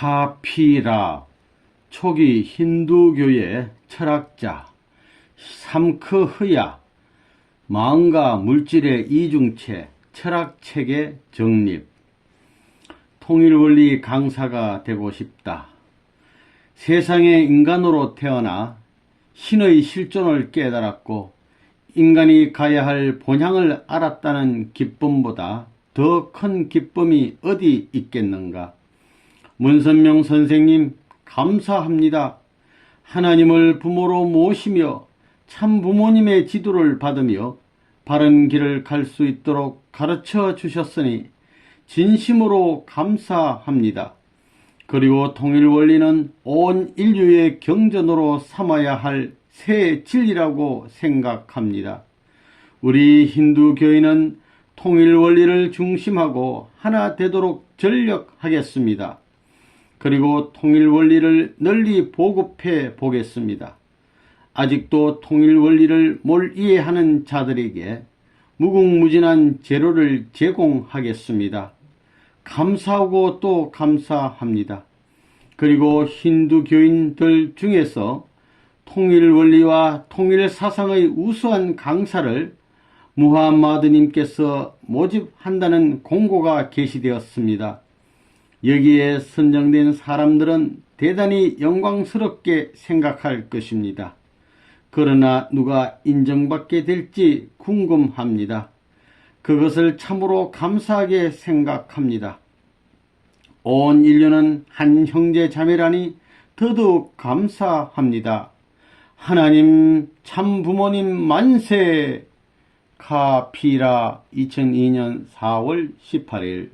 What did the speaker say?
카피라 초기 힌두교의 철학자 삼크흐야 마음과 물질의 이중체 철학책의 정립 통일원리 강사가 되고 싶다. 세상에 인간으로 태어나 신의 실존을 깨달았고 인간이 가야 할 본향을 알았다는 기쁨보다 더 큰 기쁨이 어디 있겠는가? 문선명 선생님, 감사합니다. 하나님을 부모로 모시며 참 부모님의 지도를 받으며 바른 길을 갈 수 있도록 가르쳐 주셨으니 진심으로 감사합니다. 그리고 통일 원리는 온 인류의 경전으로 삼아야 할 새 진리라고 생각합니다. 우리 힌두교인은 통일 원리를 중심하고 하나 되도록 전력하겠습니다. 그리고 통일 원리를 널리 보급해 보겠습니다. 아직도 통일 원리를 못 이해하는 자들에게 무궁무진한 재료를 제공하겠습니다. 감사하고 또 감사합니다. 그리고 힌두교인들 중에서 통일 원리와 통일 사상의 우수한 강사를 무함마드님께서 모집한다는 공고가 게시되었습니다. 여기에 선정된 사람들은 대단히 영광스럽게 생각할 것입니다. 그러나 누가 인정받게 될지 궁금합니다. 그것을 참으로 감사하게 생각합니다. 온 인류는 한 형제 자매라니 더더욱 감사합니다. 하나님 참 부모님 만세 카피라 2002년 4월 18일